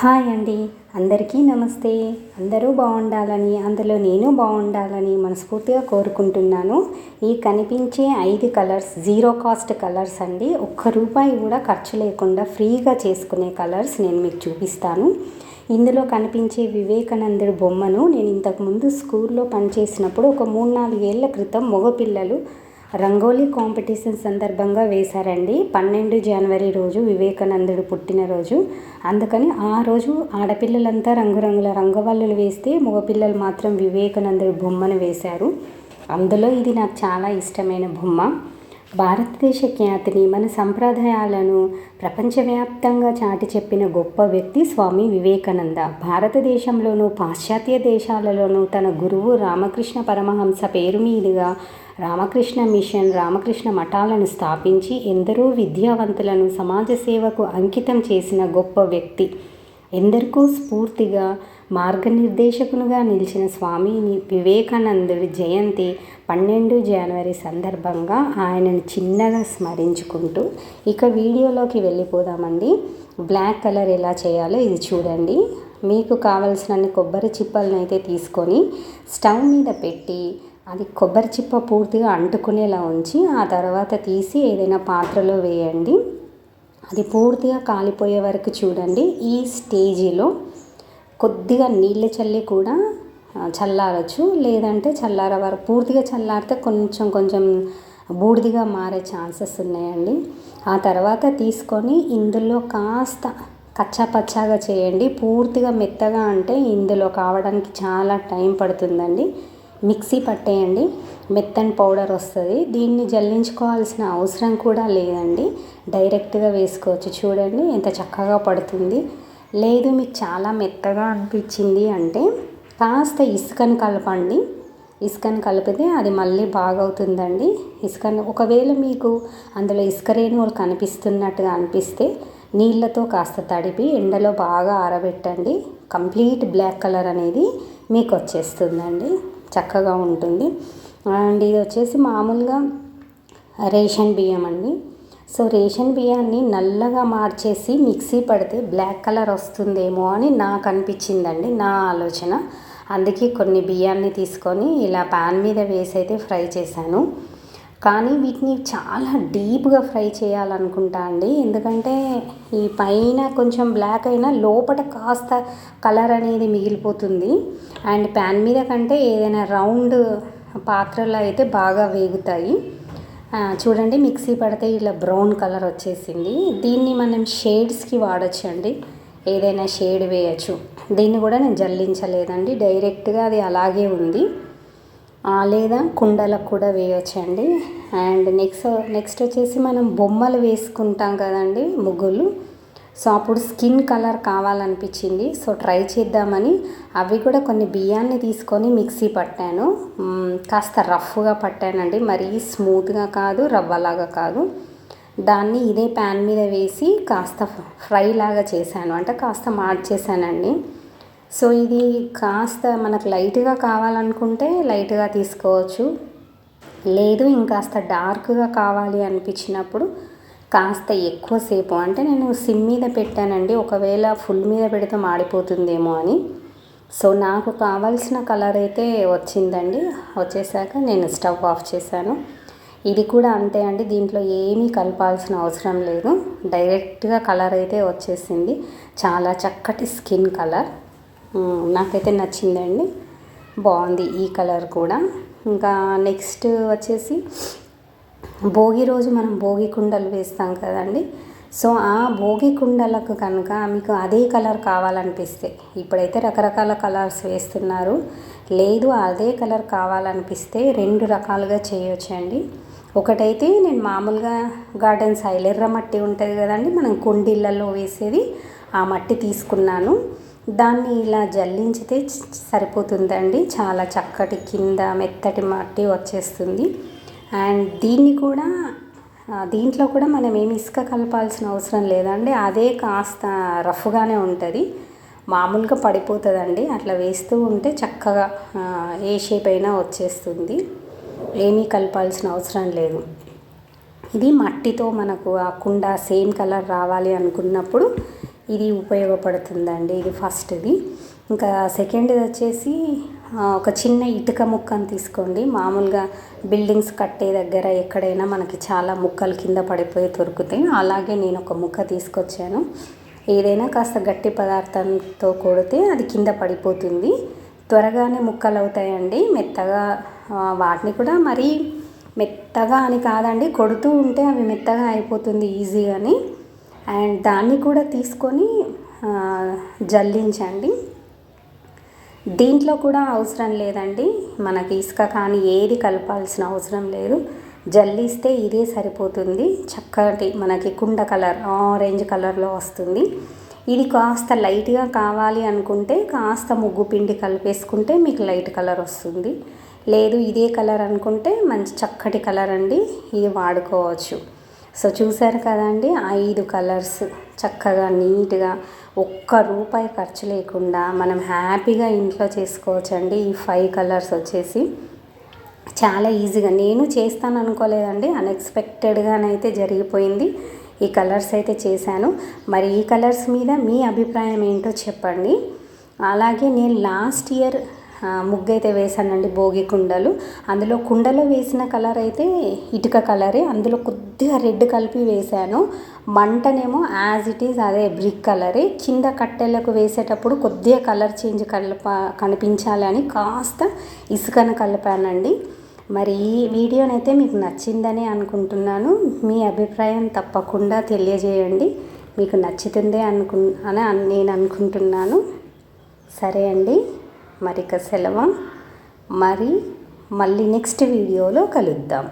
Hi అండి. అందరికీ నమస్తే. అందరూ బాగుండాలని అందులో నేను బాగుండాలని మనస్ఫూర్తిగా కోరుకుంటున్నాను. ఈ కనిపించే ఐదు కలర్స్ జీరో కాస్ట్ కలర్స్ అండి. ఒక్క రూపాయి కూడా ఖర్చు లేకుండా ఫ్రీగా చేసుకునే కలర్స్ నేను మీకు చూపిస్తాను. ఇందులో కనిపించే వివేకానందుడి బొమ్మను నేను ఇంతకుముందు స్కూల్లో పనిచేసినప్పుడు ఒక మూడు నాలుగేళ్ళ క్రితం మగపిల్లలు రంగోలీ కాంపిటీషన్ సందర్భంగా వేశారండి. పన్నెండు జనవరి రోజు వివేకానందుడు పుట్టినరోజు. అందుకని ఆ రోజు ఆడపిల్లలంతా రంగురంగుల రంగవల్లులు వేస్తే మగపిల్లలు మాత్రం వివేకానందుడు బొమ్మను వేశారు. అందులో ఇది నాకు చాలా ఇష్టమైన బొమ్మ. భారతదేశ ఖ్యాతిని మన సంప్రదాయాలను ప్రపంచవ్యాప్తంగా చాటి చెప్పిన గొప్ప వ్యక్తి స్వామి వివేకానంద. భారతదేశంలోనూ పాశ్చాత్య దేశాలలోనూ తన గురువు రామకృష్ణ పరమహంస పేరు మీదుగా రామకృష్ణ మిషన్ రామకృష్ణ మఠాలను స్థాపించి ఎందరో విద్యావంతులను సమాజ సేవకు అంకితం చేసిన గొప్ప వ్యక్తి. ఎందరికో స్ఫూర్తిగా మార్గనిర్దేశకునిగా నిలిచిన స్వామిని వివేకానందుడి జయంతి పన్నెండు జనవరి సందర్భంగా ఆయనను చిన్నగా స్మరించుకుంటూ ఇక వీడియోలోకి వెళ్ళిపోదామండి. బ్లాక్ కలర్ ఎలా చేయాలో ఇది చూడండి. మీకు కావలసినన్ని కొబ్బరి చిప్పలను అయితే తీసుకొని స్టవ్ మీద పెట్టి అది కొబ్బరి చిప్ప పూర్తిగా అంటుకునేలా ఉంచి ఆ తర్వాత తీసి ఏదైనా పాత్రలో వేయండి. అది పూర్తిగా కాలిపోయే వరకు చూడండి. ఈ స్టేజీలో కొద్దిగా నీళ్ళు చల్లి కూడా చల్లారచ్చు. లేదంటే చల్లార వరకు పూర్తిగా చల్లారితే కొంచెం కొంచెం బూడిదిగా మారే ఛాన్సెస్ ఉన్నాయండి. ఆ తర్వాత తీసుకొని ఇందులో కాస్త కచ్చా పచ్చాగా చేయండి. పూర్తిగా మెత్తగా అంటే ఇందులో కావడానికి చాలా టైం పడుతుందండి. మిక్సీ పట్టేయండి. మెత్తని పౌడర్ వస్తుంది. దీన్ని జల్లించుకోవాల్సిన అవసరం కూడా లేదండి. డైరెక్ట్గా వేసుకోవచ్చు. చూడండి ఎంత చక్కగా పడుతుంది. లేదు మీకు చాలా మెత్తగా అనిపించింది అంటే కాస్త ఇసుకను కలపండి. ఇసుకను కలిపితే అది మళ్ళీ బాగవుతుందండి. ఇసుకను ఒకవేళ మీకు అందులో ఇసుక రేణువులు కనిపిస్తున్నట్టుగా అనిపిస్తే నీళ్ళతో కాస్త తడిపి ఎండలో బాగా ఆరబెట్టండి. కంప్లీట్ బ్లాక్ కలర్ అనేది మీకు వచ్చేస్తుందండి. చక్కగా ఉంటుంది. అండ్ ఇది వచ్చేసి మామూలుగా రేషన్ బియ్యం అండి సో రేషన్ బియ్యాన్ని నల్లగా మార్చేసి మిక్సీ పడితే బ్లాక్ కలర్ వస్తుందేమో అని నాకు అనిపించిందండి నా ఆలోచన. అందుకే కొన్ని బియ్యాన్ని తీసుకొని ఇలా పాన్ మీద వేసి అయితే ఫ్రై చేశాను. కానీ వీటిని చాలా డీప్గా ఫ్రై చేయాలనుకుంటా అండి. ఎందుకంటే ఈ పైన కొంచెం బ్లాక్ అయినా లోపల కాస్త కలర్ అనేది మిగిలిపోతుంది. అండ్ ప్యాన్ మీద కంటే ఏదైనా రౌండ్ పాత్రలో అయితే బాగా వేగుతాయి. చూడండి మిక్సీ పడితే ఇలా బ్రౌన్ కలర్ వచ్చేసింది. దీన్ని మనం షేడ్స్కి వాడచ్చు అండి ఏదైనా షేడ్ వేయచ్చు. దీన్ని కూడా నేను జల్లించలేదండి. డైరెక్ట్గా అది అలాగే ఉంది. లేదా కుండలకు కూడా వేయొచ్చండి. అండ్ నెక్స్ట్ నెక్స్ట్ వచ్చేసి మనం బొమ్మలు వేసుకుంటాం కదండి ముగ్గులు. సో అప్పుడు స్కిన్ కలర్ కావాలనిపించింది. సో ట్రై చేద్దామని అవి కూడా కొన్ని బియ్యాన్ని తీసుకొని మిక్సీ పట్టాను. కాస్త రఫ్గా పట్టానండి. మరీ స్మూత్గా కాదు రవ్వలాగా కాదు. దాన్ని ఇదే ప్యాన్ మీద వేసి కాస్త ఫ్రై లాగా చేశాను. అంటే కాస్త మార్చేసానండి సో ఇది కాస్త మనకు లైట్గా కావాలనుకుంటే లైట్గా తీసుకోవచ్చు. లేదు ఇంకాస్త డార్క్గా కావాలి అనిపించినప్పుడు కాస్త ఎక్కువసేపు అంటే నేను సిమ్ మీద పెట్టానండి. ఒకవేళ ఫుల్ మీద పెడితే మాడిపోతుందేమో అని. సో నాకు కావాల్సిన కలర్ అయితే వచ్చిందండి. వచ్చేసాక నేను స్టవ్ ఆఫ్ చేశాను. ఇది కూడా అంతే అండి. దీంట్లో ఏమీ కలపాల్సిన అవసరం లేదు. డైరెక్ట్గా కలర్ అయితే వచ్చేసింది. చాలా చక్కటి స్కిన్ కలర్. నాకైతే నచ్చిందండి. బాగుంది ఈ కలర్ కూడా. ఇంకా నెక్స్ట్ వచ్చేసి భోగి రోజు మనం భోగి కుండలు వేస్తాం కదండి. సో ఆ భోగి కుండలకు కనుక మీకు అదే కలర్ కావాలనిపిస్తే ఇప్పుడైతే రకరకాల కలర్స్ వేస్తున్నారు. లేదు అదే కలర్ కావాలనిపిస్తే రెండు రకాలుగా చేయొచ్చండి. ఒకటైతే నేను మామూలుగా గార్డెన్ సైల్ ఎర్ర మట్టి ఉంటుంది కదండి మనం కుండీళ్ళలో వేసేది ఆ మట్టి తీసుకున్నాను. దాన్ని ఇలా జల్లించితే సరిపోతుందండి. చాలా చక్కటి కింద మెత్తటి మట్టి వచ్చేస్తుంది. అండ్ దీన్ని కూడా దీంట్లో కూడా మనం ఏమి ఇసుక కలపాల్సిన అవసరం లేదండి. అదే కాస్త రఫ్గానే ఉంటుంది. మామూలుగా పడిపోతుందండి. అట్లా వేస్తూ ఉంటే చక్కగా ఏ షేప్ అయినా వచ్చేస్తుంది. ఏమీ కలపాల్సిన అవసరం లేదు. ఇది మట్టితో మనకు ఆ కుండ సేమ్ కలర్ రావాలి అనుకున్నప్పుడు ఇది ఉపయోగపడుతుందండి. ఇది ఫస్ట్ది. ఇంకా సెకండ్ది వచ్చేసి ఒక చిన్న ఇటుక ముక్కను తీసుకోండి. మామూలుగా బిల్డింగ్స్ కట్టే దగ్గర ఎక్కడైనా మనకి చాలా ముక్కలు కింద పడిపోయి దొరుకుతాయి. అలాగే నేను ఒక ముక్క తీసుకొచ్చాను. ఏదైనా కాస్త గట్టి పదార్థంతో కొడితే అది కింద పడిపోతుంది. త్వరగానే ముక్కలు అవుతాయండి. మెత్తగా వాటిని కూడా మరీ మెత్తగా అని కాదండి. కొడుతూ ఉంటే అవి మెత్తగా అయిపోతుంది ఈజీగాని. అండ్ దాన్ని కూడా తీసుకొని జల్లించండి. దీంట్లో కూడా అవసరం లేదండి. మనకి ఇసుక కానీ ఏది కలపాల్సిన అవసరం లేదు. జల్లిస్తే ఇదే సరిపోతుంది. చక్కటి మనకి కుండ కలర్ ఆరెంజ్ కలర్లో వస్తుంది. ఇది కాస్త లైట్గా కావాలి అనుకుంటే కాస్త ముగ్గు పిండి కలిపేసుకుంటే మీకు లైట్ కలర్ వస్తుంది. లేదు ఇదే కలర్ అనుకుంటే మంచి చక్కటి కలర్ అండి. ఇది వాడుకోవచ్చు. సో చూసారు కదండి ఐదు కలర్స్. చక్కగా నీట్గా ఒక్క రూపాయి ఖర్చు లేకుండా మనం హ్యాపీగా ఇంట్లో చేసుకోవచ్చండి. ఈ ఫైవ్ కలర్స్ వచ్చేసి చాలా ఈజీగా. నేను చేస్తాను అనుకోలేదండి అన్ఎక్స్పెక్టెడ్గానైతే జరిగిపోయింది. ఈ కలర్స్ అయితే చేశాను. మరి ఈ కలర్స్ మీద మీ అభిప్రాయం ఏంటో చెప్పండి. అలాగే నేను లాస్ట్ ఇయర్ ముగ్గు అయితే వేశానండి భోగి కుండలు. అందులో కుండలో వేసిన కలర్ అయితే ఇటుక కలరే. అందులో కొద్దిగా రెడ్ కలిపి వేశాను. మంటనేమో యాజ్ ఇట్ ఈజ్ అదే బ్రిక్ కలరే కింద కట్టెలకు వేసేటప్పుడు కొద్దిగా కలర్ చేంజ్ కలప కనిపించాలని కాస్త ఇసుకను కలిపానండి. మరి ఈ వీడియోనైతే మీకు నచ్చిందని అనుకుంటున్నాను. మీ అభిప్రాయం తప్పకుండా తెలియజేయండి. మీకు నచ్చుతుందే అనుకు అని నేను అనుకుంటున్నాను. సరే అండి మరి ఇక సెలవు. మరి మళ్ళీ నెక్స్ట్ వీడియోలో కలుద్దాం.